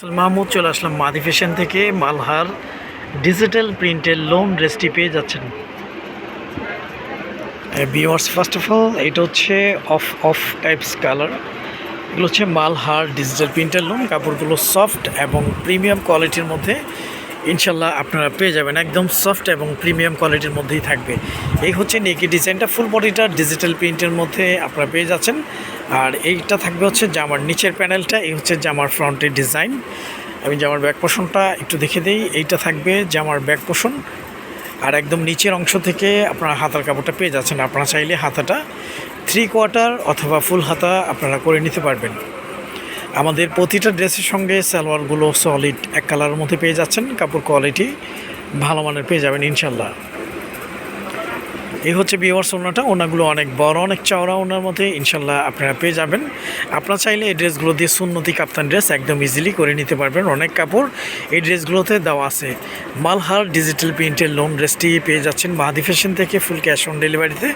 মাহমুদ চলে আসলাম মাদি ফ্যাশন থেকে, মালহার ডিজিটাল প্রিন্টের লোন ড্রেসটি পেয়ে যাচ্ছেন। বিওয়ার্স ফার্স্ট অফ অল এটা হচ্ছে অফ অফ টাইপস কালার এগুলো হচ্ছে মালহার ডিজিটাল প্রিন্টের লোন কাপড়গুলো সফট এবং প্রিমিয়াম কোয়ালিটির মধ্যে। ইনশাল্লাহ আপনারা পেয়ে যাবেন, একদম সফট এবং প্রিমিয়াম কোয়ালিটির মধ্যেই থাকবে। এই হচ্ছে নেকি ডিজাইনটা ফুল বডিটা ডিজিটাল প্রিন্টের মধ্যে আপনারা পেয়ে যাচ্ছেন। আর এইটা থাকবে হচ্ছে জামার নিচের প্যানেলটা, এই হচ্ছে জামার ফ্রন্টের ডিজাইন। আমি জামার ব্যাক পোষণটা একটু দেখে দিই, এইটা থাকবে জামার ব্যাক পোষণ। আর একদম নিচের অংশ থেকে আপনার হাতার কাপড়টা পেয়ে যাচ্ছেন, আপনারা চাইলে হাতাটা থ্রি কোয়ার্টার অথবা ফুল হাতা আপনারা করে নিতে পারবেন। আমাদের প্রতিটা ড্রেসের সঙ্গে সালোয়ারগুলো সলিড এক কালারের মধ্যে পেয়ে যাচ্ছেন, কাপড় কোয়ালিটি ভালো মানের পেয়ে যাবেন ইনশাল্লাহ। এই হচ্ছে বিওয়ার্স ওনাটা ওনাগুলো অনেক বড়, অনেক চওড়া ওনার মধ্যে ইনশাল্লাহ আপনারা পেয়ে যাবেন। আপনারা চাইলে এই ড্রেসগুলো দিয়ে সুন্নতি কাপ্তান ড্রেস একদম ইজিলি করে নিতে পারবেন। অনেক কাপড় এই ড্রেসগুলোতে দেওয়া আছে। মালহার ডিজিটাল প্রিন্টের লোন ড্রেসটি পেয়ে যাচ্ছেন মাহাদি ফ্যাশন থেকে ফুল ক্যাশ অন ডেলিভারিতে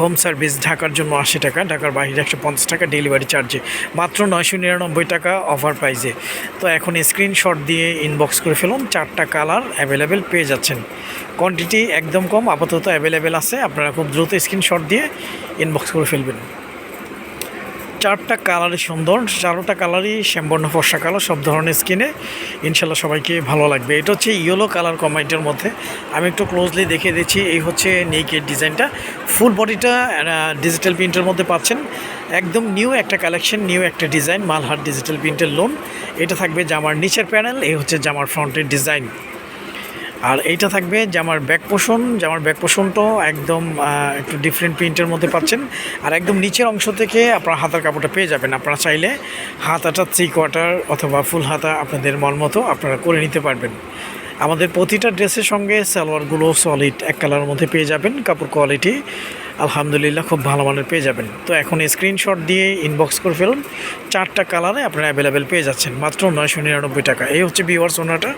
হোম সার্ভিস ঢাকার জন্য আশি টাকা, ঢাকার বাইরে একশো পঞ্চাশ টাকা, ডেলিভারি চার্জে। মাত্র নয়শো নিরানব্বই টাকা অফার প্রাইজে তো এখন স্ক্রিনশট দিয়ে ইনবক্স করে ফেলুন, চারটা কালার অ্যাভেলেবেল পেয়ে যাচ্ছেন। কোয়ান্টিটি একদম কম, আপাতত অ্যাভেলেবেল আছে। আপনারা খুব দ্রুত স্ক্রিনশট দিয়ে ইনবক্স করে ফেলবেন। চারটা কালারই সুন্দর, চারোটা কালারই শ্যামবর্ণ, ফর্সা কালার, সব ধরনের স্কিনে। ইনশাল্লাহ সবাইকে ভালো লাগবে। এটা হচ্ছে ইয়েলো কালার কম্বাইন্ডের মধ্যে। আমি একটু ক্লোজলি দেখে দিচ্ছি, এই হচ্ছে নেকের ডিজাইনটা ফুল বডিটা ডিজিটাল প্রিন্টের মধ্যে পাচ্ছেন। একদম নিউ একটা কালেকশন নিউ একটা ডিজাইন মালহার ডিজিটাল প্রিন্টের লোন এটা থাকবে জামার নিচের প্যানেল এই হচ্ছে জামার ফ্রন্টের ডিজাইন আর এইটা থাকবে জামার ব্যাক পোষণ জামার ব্যাক পোষণটাও একদম একটু ডিফারেন্ট প্রিন্টের মধ্যে পাচ্ছেন। আর একদম নিচের অংশ থেকে আপনার হাতার কাপড়টা পেয়ে যাবেন। আপনারা চাইলে হাতাটা থ্রি কোয়ার্টার অথবা ফুল হাতা আপনাদের মন মতো আপনারা করে নিতে পারবেন। আমাদের প্রতিটা ড্রেসের সঙ্গে সালোয়ারগুলো সলিড এক কালারের মধ্যে পেয়ে যাবেন, কাপড় কোয়ালিটি আলহামদুলিল্লাহ খুব ভালো মানের পেয়ে যাবেন। তো এখন স্ক্রিনশট দিয়ে ইনবক্স করে ফেলুন। চারটা কালারে আপনারা অ্যাভেলেবেল পেয়ে যাচ্ছেন। মাত্র নয়শো নিরানব্বই টাকা। এই হচ্ছে বিওয়ার্স ওনাটা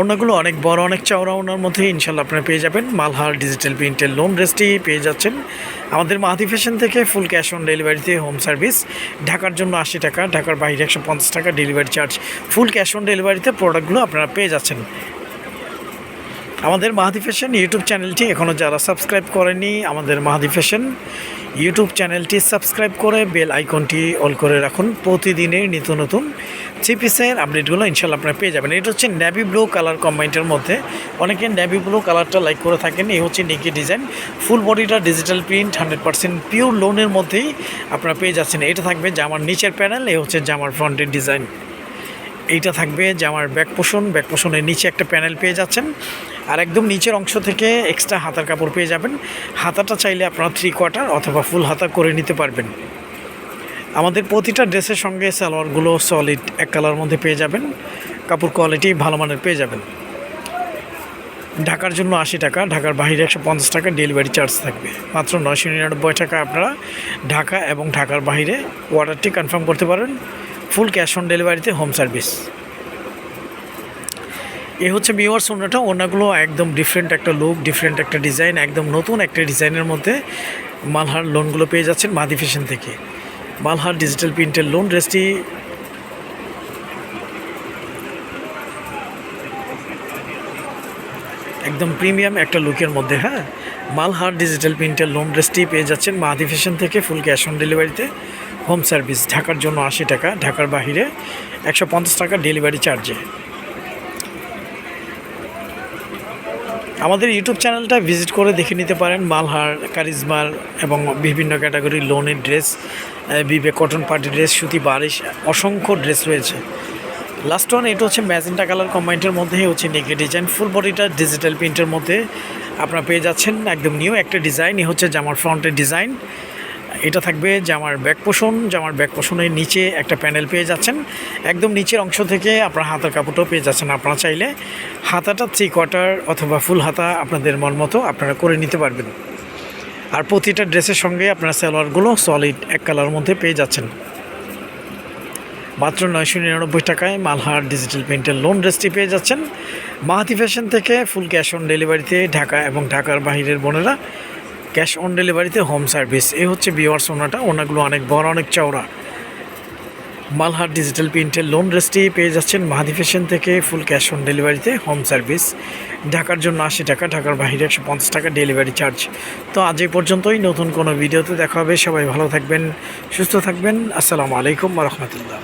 ওনাগুলো অনেক বড়, অনেক চওড়া ওনার মধ্যে ইনশাল্লাহ আপনারা পেয়ে যাবেন। মালহার ডিজিটাল প্রিন্টের লোন ড্রেসটি পেয়ে যাচ্ছেন। আমাদের মাহাদি ফ্যাশন থেকে ফুল ক্যাশ অন ডেলিভারিতে হোম সার্ভিস ঢাকার জন্য আশি টাকা, ঢাকার বাইরে একশো পঞ্চাশ টাকা delivery charge full cash on ডেলিভারিতে প্রোডাক্টগুলো আপনারা পেয়ে যাচ্ছেন। আমাদের মাহাদি ফ্যাশন ইউটিউব চ্যানেলটি এখনও যারা সাবস্ক্রাইব করেনি আমাদের মাহাদি ফ্যাশন ইউটিউব চ্যানেলটি সাবস্ক্রাইব করে বেল আইকনটি অল করে রাখুন। প্রতিদিনের নিত্য নতুন থ্রি পিসের আপডেটগুলো ইনশাল্লাহ আপনারা পেয়ে যাবেন। এটা হচ্ছে নেভি ব্লু কালার কম্বাইন্ডের মধ্যে। অনেকে নেভি ব্লু কালারটা লাইক করে থাকেন, এই হচ্ছে নিকি ডিজাইন ফুল বডিটা digital print hundred percent pure লোনের মধ্যেই আপনারা পেয়ে যাচ্ছেন। এটা থাকবে জামার নিচের প্যানেল এই হচ্ছে জামার ফ্রন্টের ডিজাইন এইটা থাকবে জামার ব্যাক পোষণ ব্যাক পোষণের নিচে একটা প্যানেল পেয়ে যাচ্ছেন। আর একদম নিচের অংশ থেকে এক্সট্রা হাতার কাপড় পেয়ে যাবেন। হাতাটা চাইলে আপনারা থ্রি কোয়ার্টার অথবা ফুল হাতা করে নিতে পারবেন। আমাদের প্রতিটা ড্রেসের সঙ্গে সালোয়ারগুলো সলিড এক কালার মধ্যে পেয়ে যাবেন। কাপড় কোয়ালিটি ভালো মানের পেয়ে যাবেন। ঢাকার জন্য আশি টাকা, ঢাকার বাইরে একশো পঞ্চাশ টাকা ডেলিভারি চার্জ থাকবে। মাত্র নয়শো নিরানব্বই টাকা আপনারা ঢাকা এবং ঢাকার বাইরে অর্ডারটি কনফার্ম করতে পারেন। ফুল ক্যাশ অন ডেলিভারিতে হোম সার্ভিস এ হচ্ছে বিওয়ার সোনাটা ওনাগুলো একদম ডিফারেন্ট একটা লুক ডিফারেন্ট একটা ডিজাইন একদম নতুন একটা ডিজাইনের মধ্যে মালহার লোনগুলো পেয়ে যাচ্ছেন মাদি ফ্যাশন থেকে। মালহার ডিজিটাল প্রিন্টের লোন ড্রেসটি একদম প্রিমিয়াম একটা লুকের মধ্যে হ্যাঁ? মালহার ডিজিটাল প্রিন্টের লোন ড্রেসটি পেয়ে যাচ্ছেন মাহাদি ফ্যাশন থেকে ফুল ক্যাশ অন ডেলিভারিতে হোম সার্ভিস ঢাকার জন্য আশি টাকা, ঢাকার বাহিরে একশো পঞ্চাশ টাকা ডেলিভারি চার্জে আমাদের ইউটিউব চ্যানেলটা ভিজিট করে দেখে নিতে পারেন। মালহার, কারিজমার এবং বিভিন্ন ক্যাটাগরি লোনের ড্রেস বিবেক কটন পার্টি ড্রেস সুতি বারিশ অসংখ্য ড্রেস রয়েছে। লাস্ট ওয়ান এটা হচ্ছে ম্যাজেন্টা কালার কম্বাইন্ডের মধ্যে, হচ্ছে নেকি ডিজাইন ফুল বডিটা ডিজিটাল প্রিন্টের মধ্যে আপনারা পেয়ে যাচ্ছেন। একদম নিউ একটা ডিজাইন এ হচ্ছে জামার ফ্রন্টের ডিজাইন এটা থাকবে জামার ব্যাক পোষণ জামার ব্যাক পোষণের নিচে একটা প্যানেল পেয়ে যাচ্ছেন। একদম নিচের অংশ থেকে আপনার হাতার কাপড়টাও পেয়ে যাচ্ছেন আপনারা চাইলে। হাতাটা থ্রি কোয়ার্টার অথবা ফুল হাতা আপনাদের মন মতো আপনারা করে নিতে পারবেন। আর প্রতিটা ড্রেসের সঙ্গে আপনারা সালোয়ারগুলো সলিড এক কালার মধ্যে পেয়ে যাচ্ছেন। মাত্র নয়শো নিরানব্বই টাকায় মালহার ডিজিটাল প্রিন্টের লোন ড্রেসটি পেয়ে যাচ্ছেন। মাহাতি ফ্যাশন থেকে ফুল ক্যাশ অন ডেলিভারিতে ঢাকা এবং ঢাকার বাহিরের বোনেরা ক্যাশ অন ডেলিভারিতে হোম সার্ভিস। এই হচ্ছে বিওয়ার্স ওনাটা, ওনাগুলো অনেক বড়, অনেক চওড়া। মালহার ডিজিটাল প্রিন্টের লোন রেস্টটি পেয়ে যাচ্ছেন মাহাদি ফ্যাশন থেকে ফুল ক্যাশ অন ডেলিভারিতে হোম সার্ভিস ঢাকার জন্য আশি টাকা, ঢাকার বাইরে একশো পঞ্চাশ টাকা ডেলিভারি চার্জ তো আজ এই পর্যন্তই, নতুন কোনো ভিডিওতে দেখা হবে। সবাই ভালো থাকবেন, সুস্থ থাকবেন। আসসালামু আলাইকুম রহমতুল্লাহ।